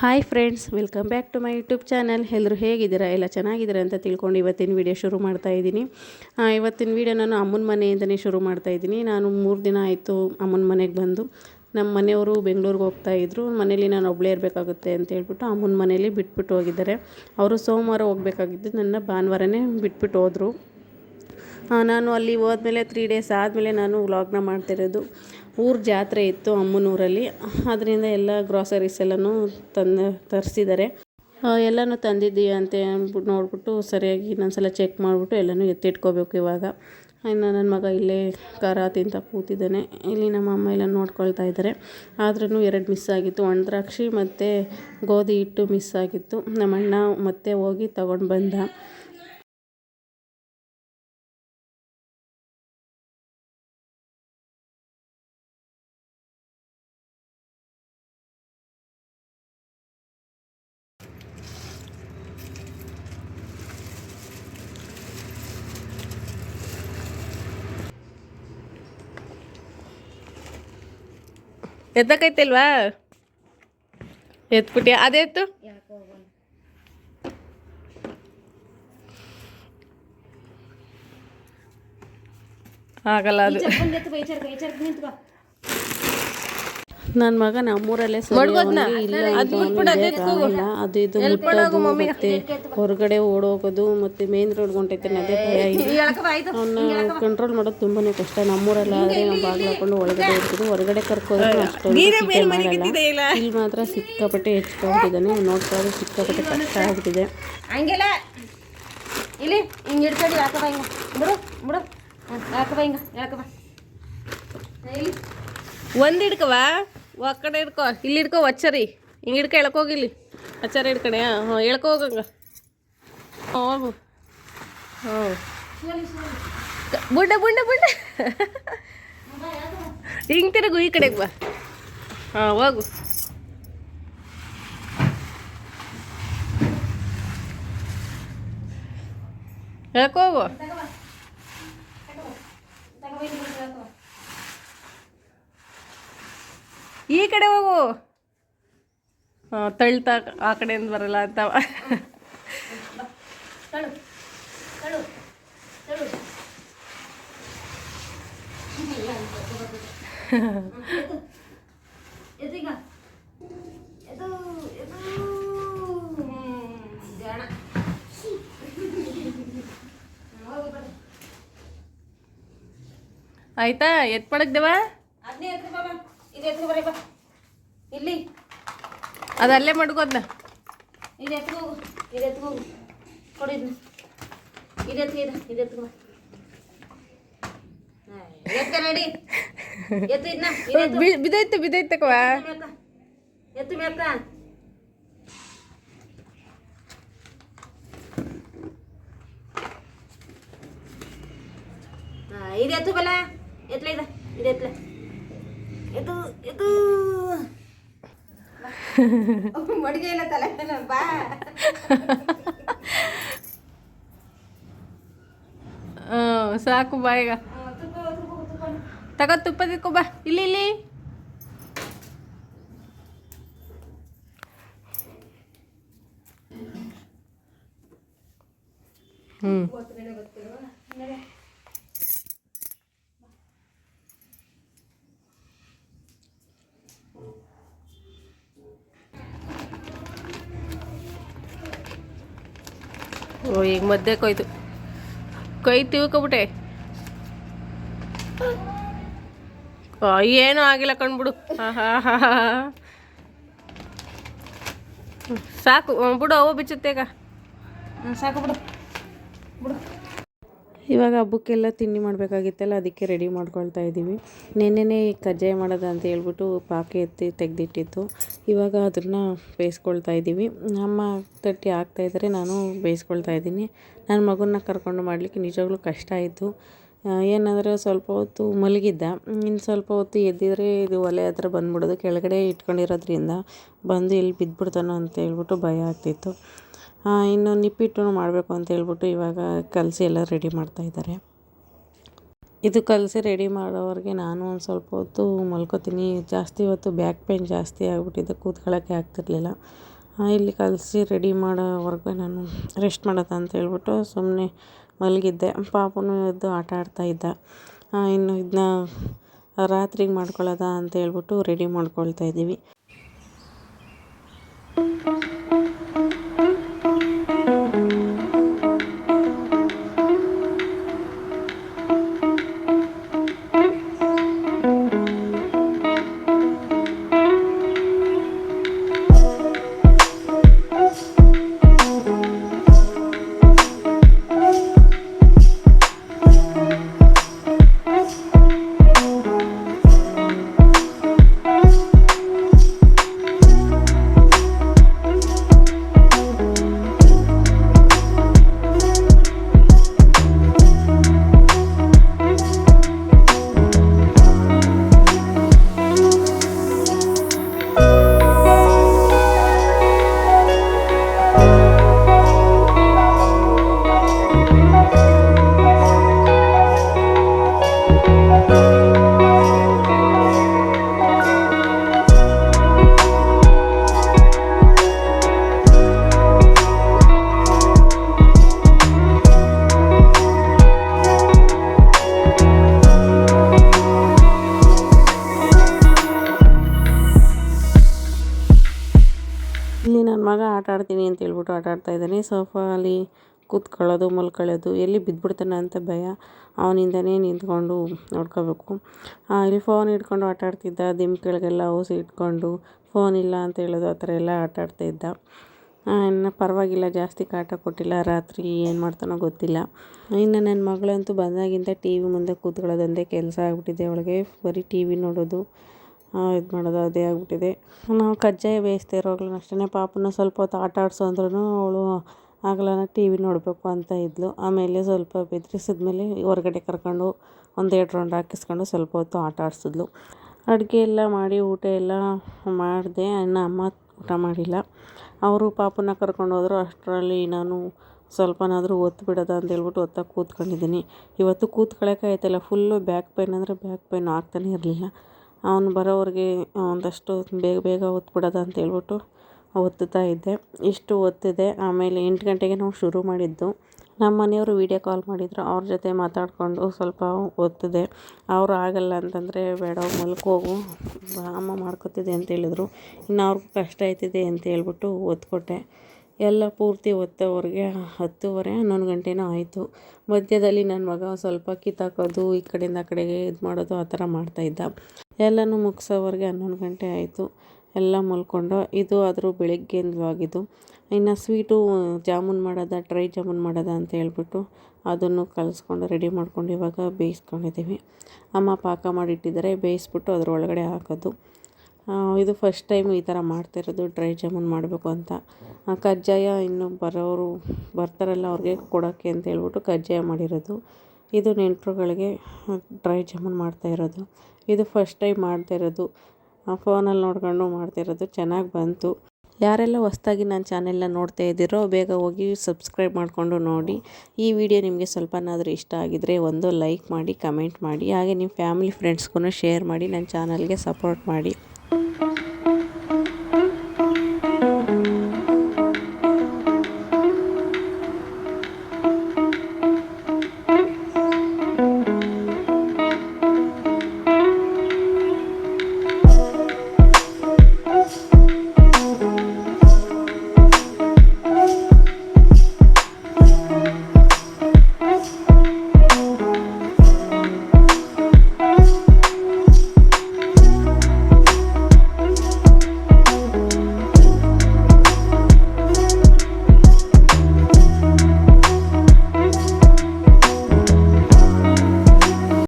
Hi friends, welcome back to my YouTube channel. ಎಲ್ಲರೂ ಹೇಗಿದ್ದೀರಾ? ಎಲ್ಲ ಚೆನ್ನಾಗಿದ್ದೀರಾ ಅಂತ ತಿಳ್ಕೊಂಡು ಇವತ್ತಿನ ವಿಡಿಯೋ ಶುರು ಮಾಡ್ತಾ ಇದ್ದೀನಿ. ಇವತ್ತಿನ ವಿಡಿಯೋ ನಾನು ಅಮ್ಮನ ಮನೆಯಿಂದನೇ ಶುರು ಮಾಡ್ತಾ ಇದ್ದೀನಿ. ನಾನು ಮೂರು ದಿನ ಆಯಿತು ಅಮ್ಮನ ಮನೆಗೆ ಬಂದು. ನಮ್ಮ ಮನೆಯವರು ಬೆಂಗಳೂರಿಗೆ ಹೋಗ್ತಾ ಇದ್ದರು ಮನೇಲಿ ನಾನು ಒಬ್ಬಳೇ ಇರಬೇಕಾಗುತ್ತೆ ಅಂತ ಹೇಳ್ಬಿಟ್ಟು ಅಮ್ಮನ ಮನೇಲಿ ಬಿಟ್ಬಿಟ್ಟು ಹೋಗಿದ್ದಾರೆ. ಅವರು ಸೋಮವಾರ ಹೋಗಬೇಕಾಗಿದ್ದು ನನ್ನ ಭಾನುವಾರನೇ ಬಿಟ್ಬಿಟ್ಟು ಹೋದರು. ನಾನು ಅಲ್ಲಿ ಹೋದ್ಮೇಲೆ ತ್ರೀ ಡೇಸ್ ಆದಮೇಲೆ ನಾನು ವ್ಲಾಗ್ನ ಮಾಡ್ತಿರೋದು ಊರು ಜಾತ್ರೆ ಇತ್ತು ಅಮ್ಮನೂರಲ್ಲಿ. ಅದರಿಂದ ಎಲ್ಲ ಗ್ರಾಸರೀಸ್ ಎಲ್ಲನೂ ತಂದು ತರಿಸಿದ್ದಾರೆ. ಎಲ್ಲನೂ ತಂದಿದ್ದೀಯ ಅಂತ ಅಂದ್ಬಿಟ್ಟು ನೋಡ್ಬಿಟ್ಟು ಸರಿಯಾಗಿ ಇನ್ನೊಂದ್ಸಲ ಚೆಕ್ ಮಾಡಿಬಿಟ್ಟು ಎಲ್ಲನೂ ಎತ್ತಿಟ್ಕೋಬೇಕು ಇವಾಗ. ಇನ್ನು ನನ್ನ ಮಗ ಇಲ್ಲೇ ಖಾರ ತಿಂತ ಕೂತಿದ್ದಾನೆ. ಇಲ್ಲಿ ನಮ್ಮ ಅಮ್ಮ ಎಲ್ಲ ನೋಡ್ಕೊಳ್ತಾ ಇದ್ದಾರೆ. ಆದ್ರೂ ಎರಡು ಮಿಸ್ ಆಗಿತ್ತು. ಒಣ ದ್ರಾಕ್ಷಿ ಮತ್ತು ಗೋಧಿ ಹಿಟ್ಟು ಮಿಸ್ ಆಗಿತ್ತು. ನಮ್ಮ ಅಣ್ಣ ಮತ್ತೆ ಹೋಗಿ ತಗೊಂಡು ಬಂದ. ಎತ್ತಕೈತಿಲ್ವಾ ಎತ್ಬಿಟ್ಟಿ ಅದೇತ್ತು ಆಗಲ್ಲ ಅದು. ನನ್ನ ಮಗ ನಮ್ಮೂರಲ್ಲೇ ಇಲ್ಲ. ಅದು ಇದು ಮುಟ್ಟೋದು ಮತ್ತೆ ಹೊರಗಡೆ ಓಡೋಗೋದು ಮತ್ತೆ ಮೇನ್ ರೋಡ್ ಹೊಂಟೈತೆ ಅದೇ ಭಯ ಇದೆ. ಅವನ್ನ ಕಂಟ್ರೋಲ್ ಮಾಡೋದು ತುಂಬಾನೇ ಕಷ್ಟ. ನಮ್ಮೂರಲ್ಲಾದ್ರೆ ನಾವು ಬಾಗಿಲು ಹಾಕೊಂಡು ಒಳಗಡೆ ಇರ್ತೀವಿ ಹೊರಗಡೆ ಕರ್ಕೋದ್ರೆ ಅಷ್ಟೊಂದು ಮಾಡಲ್ಲ. ಇಲ್ಲಿ? ಮಾತ್ರ ಸಿಕ್ಕಾಪಟ್ಟೆ ಹೆಚ್ಕೊಂಡಿದ್ದಾನೆ ನೋಡ್ಕೊಳ್ಳೋದು ಸಿಕ್ಕಾಪಟ್ಟೆ ಕಷ್ಟ ಆಗ್ಬಿಟ್ಟಿದೆ. ಹಂಗೆಲ್ಲ. ಇಲ್ಲಿ ಹಿಂಗೆ ಹಿಡ್ಕೊಂಡು ಯಾಕವ ಹಿಂಗ. ಬಿಡು ಬಿಡು. ಯಾಕವ ಹಿಂಗ ಯಾಕವ ಇಲ್ಲಿ. ಒಂದು ಹಿಡ್ಕವ ಆ ಕಡೆ ಹಿಡ್ಕೊ. ಇಲ್ಲಿ ಹಿಡ್ಕೊ ಒಚ್ಚರಿ ಹಿಂಗೆ ಹಿಡ್ಕೊ ಎಳ್ಕೋಗಿಲ್ಲಿ ಅಚ್ಚಾರ ಹಿಡ್ಕಣೆ ಹಾಂ ಎಳ್ಕೊ ಹೋಗಂಗ ಹೋಗು. ಹಾಂ ಬುಡ ಬುಂಡ ಬುಂಡ ಹಿಂಗೆ ತಿರುಗು ಈ ಕಡೆಗೆ ಬಾ. ಹಾಂ, ಹೋಗು. ಎಳ್ಕೊ ಹೋಗು ಈ ಕಡೆ ಹೋಗು. ತಳ್ತಾ ಆ ಕಡೆಯಿಂದ ಬರಲ್ಲ ಅಂತ. ಆಯ್ತಾ? ಎತ್ ಎತ್ಕೊ ಬಾಬಾ. ಇದು ಎತ್ಕೊ ಬರೀ ಬಾ ಇಲ್ಲಿ. ಅದು ಅಲ್ಲೇ ಮಡ್ಕೋದ್ನ ಇದು ಎತ್ಕೊ ಹೋಗು. ಇದು ಎತ್ಕೊ ಹೋಗು. ಕೊಡು ಇದು ಎತ್ಕೊ ಇದು ಇದು ಎತ್ಕೊ ಬಾ. ಎತ್ತ ನಡಿ. ಎತ್ತು ಇದನ್ನ. ಇದು ಎತ್ತು. ಕವ ಮೇಕ ಇದು ಎತ್ತು ಬಲ. ಎತ್ಲ ಇದ ಎದು ಇದು. ಮಡಿಗೆ ಇಲ್ಲ ತಲೆ ಮೇಲೆ ಬಾ. ಸಾಕು ಬಾ ಈಗ. ತಗೋ ತುಪ್ಪ ತಿಕ್ಕೋ ಬಾ. ಇಲ್ಲಿ ಇಲ್ಲಿ. ಹ್ಞೂ. ಮಧ್ಯೆ ಕೊಯ್ತು ಕೊಯ್ತು ತಿಳ್ಕೊಬಿಟ್ಟೆ. ಏನೂ ಆಗಿಲ್ಲ ಕಣ್ಬಿಡು. ಸಾಕು ಬಿಡು ಅವು ಬಿಚ್ಚುತ್ತೇಗ ಸಾಕು ಬಿಡು. ಬಿಡು. ಇವಾಗ ಹಬ್ಬಕ್ಕೆಲ್ಲ ತಿಂಡಿ ಮಾಡಬೇಕಾಗಿತ್ತಲ್ಲ, ಅದಕ್ಕೆ ರೆಡಿ ಮಾಡ್ಕೊಳ್ತಾ ಇದ್ದೀವಿ. ನೆನ್ನೆನೇ ಕಜ್ಜಾಯ ಮಾಡೋದು ಅಂತ ಹೇಳ್ಬಿಟ್ಟು ಪಾಕೆ ಎತ್ತಿ ತೆಗೆದಿಟ್ಟಿತ್ತು. ಇವಾಗ ಅದನ್ನು ಬೇಯಿಸ್ಕೊಳ್ತಾ ಇದ್ದೀವಿ. ಅಮ್ಮ ತಟ್ಟಿ ಇದ್ದರೆ ನಾನು ಬೇಯಿಸ್ಕೊಳ್ತಾ ಇದ್ದೀನಿ. ನನ್ನ ಮಗನ್ನ ಕರ್ಕೊಂಡು ಮಾಡಲಿಕ್ಕೆ ನಿಜವಾಗ್ಲೂ ಕಷ್ಟ ಆಯಿತು. ಏನಂದರೆ ಸ್ವಲ್ಪ ಹೊತ್ತು ಮಲಗಿದ್ದ. ಇನ್ನು ಸ್ವಲ್ಪ ಹೊತ್ತು ಎದ್ದಿದ್ರೆ ಇದು ಒಲೆ ಹತ್ರ ಬಂದ್ಬಿಡೋದು. ಕೆಳಗಡೆ ಇಟ್ಕೊಂಡಿರೋದ್ರಿಂದ ಬಂದು ಇಲ್ಲಿ ಬಿದ್ದುಬಿಡ್ತಾನೋ ಅಂತ ಹೇಳ್ಬಿಟ್ಟು ಭಯ ಆಗ್ತಿತ್ತು. ಇನ್ನು ನಿಪ್ಪಿಟ್ಟು ಮಾಡಬೇಕು ಅಂತ ಹೇಳ್ಬಿಟ್ಟು ಇವಾಗ ಕಲಸಿ ಎಲ್ಲ ರೆಡಿ ಮಾಡ್ತಾ ಇದ್ದಾರೆ. ಇದು ಕಲಸಿ ರೆಡಿ ಮಾಡೋವರೆಗೆ ನಾನು ಒಂದು ಸ್ವಲ್ಪ ಹೊತ್ತು ಮಲ್ಕೋತೀನಿ. ಜಾಸ್ತಿ ಹೊತ್ತು ಬ್ಯಾಕ್ ಪೇಯ್ನ್ ಜಾಸ್ತಿ ಆಗಿಬಿಟ್ಟಿದೆ ಕೂತ್ಕೊಳ್ಳೋಕ್ಕೆ ಆಗ್ತಿರ್ಲಿಲ್ಲ. ಇಲ್ಲಿ ಕಲಸಿ ರೆಡಿ ಮಾಡೋವರೆಗೂ ನಾನು ರೆಸ್ಟ್ ಮಾಡೋದು ಅಂತ ಹೇಳ್ಬಿಟ್ಟು ಸುಮ್ಮನೆ ಮಲಗಿದ್ದೆ. ಪಾಪನು ಎದ್ದು ಆಟ ಆಡ್ತಾ ಇದ್ದ. ಇನ್ನು ಇದನ್ನ ರಾತ್ರಿಗೆ ಮಾಡ್ಕೊಳ್ಳೋದ ಅಂತ ಹೇಳ್ಬಿಟ್ಟು ರೆಡಿ ಮಾಡ್ಕೊಳ್ತಾ ಇದ್ದೀವಿ. ಇಲ್ಲಿ ನನ್ನ ಮಗ ಆಟ ಆಡ್ತೀನಿ ಅಂತ ಹೇಳ್ಬಿಟ್ಟು ಆಟ ಆಡ್ತಾ ಇದ್ದಾನೆ. ಅಲ್ಲಿ ಕೂತ್ಕೊಳ್ಳೋದು, ಮಲ್ಕೊಳ್ಳೋದು, ಎಲ್ಲಿ ಬಿದ್ದುಬಿಡ್ತಾನೆ ಅಂತ ಭಯ. ಅವನಿಂದನೇ ನಿಂತ್ಕೊಂಡು ನೋಡ್ಕೋಬೇಕು. ಇಲ್ಲಿ ಫೋನ್ ಹಿಡ್ಕೊಂಡು ಆಟ ಆಡ್ತಿದ್ದ, ದಿಮ್ ಕೆಳಗೆಲ್ಲ ಔಸಿ ಇಟ್ಕೊಂಡು ಫೋನ್ ಇಲ್ಲ ಅಂತ ಹೇಳೋದು ಆ ಥರ ಎಲ್ಲ ಆಟ ಇದ್ದ. ಇನ್ನು ಪರವಾಗಿಲ್ಲ, ಜಾಸ್ತಿ ಕಾಟ ಕೊಟ್ಟಿಲ್ಲ, ರಾತ್ರಿ ಏನು ಮಾಡ್ತಾನೋ ಗೊತ್ತಿಲ್ಲ. ಇನ್ನು ನನ್ನ ಮಗಳಂತೂ ಬಂದಾಗಿಂದ ಟಿ ವಿ ಮುಂದೆ ಕೂತ್ಕೊಳ್ಳೋದಂದೇ ಕೆಲಸ ಆಗಿಬಿಟ್ಟಿದೆ. ಅವಳಿಗೆ ಬರೀ ಟಿ ವಿ ನೋಡೋದು. ಇದು ಮಾಡೋದು ಅದೇ ಆಗಿಬಿಟ್ಟಿದೆ. ನಾವು ಕಜ್ಜಾಯ ಬೇಯಿಸ್ತಾ ಇರೋವಾಗ್ಲೂ ಅಷ್ಟೇ ಪಾಪನ ಸ್ವಲ್ಪ ಹೊತ್ತು ಆಟ ಆಡಿಸು ಅಂದ್ರೂ ಅವಳು ಆಗಲ್ಲ ಟಿ ವಿ ನೋಡಬೇಕು ಅಂತ ಇದ್ಲು. ಆಮೇಲೆ ಸ್ವಲ್ಪ ಬೆದರಿಸಿದ್ಮೇಲೆ ಹೊರಗಡೆ ಕರ್ಕೊಂಡು ಒಂದೆರಡು ರೌಂಡ್ ಹಾಕಿಸ್ಕೊಂಡು ಸ್ವಲ್ಪ ಹೊತ್ತು ಆಟ ಆಡಿಸಿದ್ಲು. ಅಡುಗೆ ಎಲ್ಲ ಮಾಡಿ, ಊಟ ಎಲ್ಲ ಮಾಡಿದೆ. ಇನ್ನು ಅಮ್ಮ ಊಟ ಮಾಡಿಲ್ಲ. ಅವರು ಪಾಪನ ಕರ್ಕೊಂಡು ಹೋದ್ರು. ಅಷ್ಟರಲ್ಲಿ ನಾನು ಸ್ವಲ್ಪನಾದರೂ ಒತ್ತು ಬಿಡೋದ ಅಂತ ಹೇಳ್ಬಿಟ್ಟು ಒತ್ತಾಗಿ ಕೂತ್ಕೊಂಡಿದ್ದೀನಿ. ಇವತ್ತು ಕೂತ್ಕೊಳ್ಳೋಕೆ ಆಯ್ತಲ್ಲ ಫುಲ್ಲು ಬ್ಯಾಕ್ ಪೇಯ್ನ್ ಅಂದರೆ ಬ್ಯಾಕ್ ಪೇಯ್ನ್ ಆಗ್ತಾನೇ ಇರಲಿಲ್ಲ. ಅವನು ಬರೋವರೆಗೆ ಒಂದಷ್ಟು ಬೇಗ ಬೇಗ ಒತ್ಬಿಡೋದ ಅಂತ ಹೇಳ್ಬಿಟ್ಟು ಒತ್ತುತ್ತಾ ಇದ್ದೆ. ಇಷ್ಟು ಒತ್ತಿದೆ ಆಮೇಲೆ ಎಂಟು ಗಂಟೆಗೆ ನಾವು ಶುರು ಮಾಡಿದ್ದು. ನಮ್ಮ ಮನೆಯವರು ವೀಡಿಯೋ ಕಾಲ್ ಮಾಡಿದ್ರು. ಅವ್ರ ಜೊತೆ ಮಾತಾಡಿಕೊಂಡು ಸ್ವಲ್ಪ ಒತ್ತಿದೆ ಅವರು ಆಗಲ್ಲ ಅಂತಂದರೆ, ಬೇಡ ಮಲ್ಕೋಗು ಅಮ್ಮ ಮಾಡ್ಕೊತಿದೆ ಅಂತ ಹೇಳಿದ್ರು. ಇನ್ನು ಅವ್ರಿಗೂ ಕಷ್ಟ ಆಯ್ತಿದೆ ಅಂತ ಹೇಳ್ಬಿಟ್ಟು ಒತ್ಕೊಟ್ಟೆ ಎಲ್ಲ ಪೂರ್ತಿ ಒತ್ತೋವರೆಗೆ ಹತ್ತುವರೆ, ಹನ್ನೊಂದು ಗಂಟೆನೂ ಆಯಿತು. ಮಧ್ಯದಲ್ಲಿ ನನ್ನ ಮಗ ಸ್ವಲ್ಪ ಕಿತ್ತಾಕೋದು, ಈ ಕಡೆಯಿಂದ ಆ ಕಡೆಗೆ ಇದು ಮಾಡೋದು ಆ ಥರ ಮಾಡ್ತಾಯಿದ್ದ ಎಲ್ಲನೂ ಮುಗಿಸೋವರೆಗೆ ಹನ್ನೊಂದು ಗಂಟೆ ಆಯಿತು. ಎಲ್ಲ ಮಲ್ಕೊಂಡು ಇದು ಆದರೂ ಬೆಳಗ್ಗೆಂದು ಆಗಿದ್ದು ಇನ್ನು ಸ್ವೀಟು ಜಾಮೂನ್ ಮಾಡೋದ, ಡ್ರೈ ಜಾಮೂನ್ ಮಾಡೋದ ಅಂತ ಹೇಳ್ಬಿಟ್ಟು ಅದನ್ನು ಕಲಿಸ್ಕೊಂಡು ರೆಡಿ ಮಾಡ್ಕೊಂಡು ಇವಾಗ ಬೇಯಿಸ್ಕೊಂಡಿದ್ದೀವಿ. ಅಮ್ಮ ಪಾಕ ಮಾಡಿಟ್ಟಿದ್ದಾರೆ. ಬೇಯಿಸ್ಬಿಟ್ಟು ಅದ್ರ ಒಳಗಡೆ ಹಾಕೋದು. ಇದು ಫಸ್ಟ್ ಟೈಮ್ ಈ ಥರ ಮಾಡ್ತಿರೋದು, ಡ್ರೈ ಜಾಮೂನ್ ಮಾಡಬೇಕು ಅಂತ. ಕಜ್ಜಾಯ ಇನ್ನು ಬರೋರು ಬರ್ತಾರಲ್ಲ ಅವ್ರಿಗೆ ಕೊಡೋಕ್ಕೆ ಅಂತ ಹೇಳ್ಬಿಟ್ಟು ಕಜ್ಜಾಯ ಮಾಡಿರೋದು. ಇದು ನೆಂಟರುಗಳಿಗೆ ಡ್ರೈ ಜಾಮೂನ್ ಮಾಡ್ತಾ ಇರೋದು. ಇದು ಫಸ್ಟ್ ಟೈಮ್ ಮಾಡ್ತಾ ಇರೋದು. ಫೋನಲ್ಲಿ ನೋಡ್ಕೊಂಡು ಮಾಡ್ತಿರೋದು ಚೆನ್ನಾಗಿ ಬಂತು. ಯಾರೆಲ್ಲ ಹೊಸ್ದಾಗಿ ನನ್ನ ಚಾನೆಲ್ನ ನೋಡ್ತಾ ಇದ್ದೀರೋ ಬೇಗ ಹೋಗಿ ಸಬ್ಸ್ಕ್ರೈಬ್ ಮಾಡಿಕೊಂಡು ನೋಡಿ. ಈ ವಿಡಿಯೋ ನಿಮಗೆ ಸ್ವಲ್ಪನಾದರೂ ಇಷ್ಟ ಆಗಿದರೆ ಒಂದು ಲೈಕ್ ಮಾಡಿ ಕಮೆಂಟ್ ಮಾಡಿ, ಹಾಗೆ ನಿಮ್ಮ ಫ್ಯಾಮಿಲಿ ಫ್ರೆಂಡ್ಸ್ಗೂ ಶೇರ್ ಮಾಡಿ ನನ್ನ ಚಾನಲ್ಗೆ ಸಪೋರ್ಟ್ ಮಾಡಿ.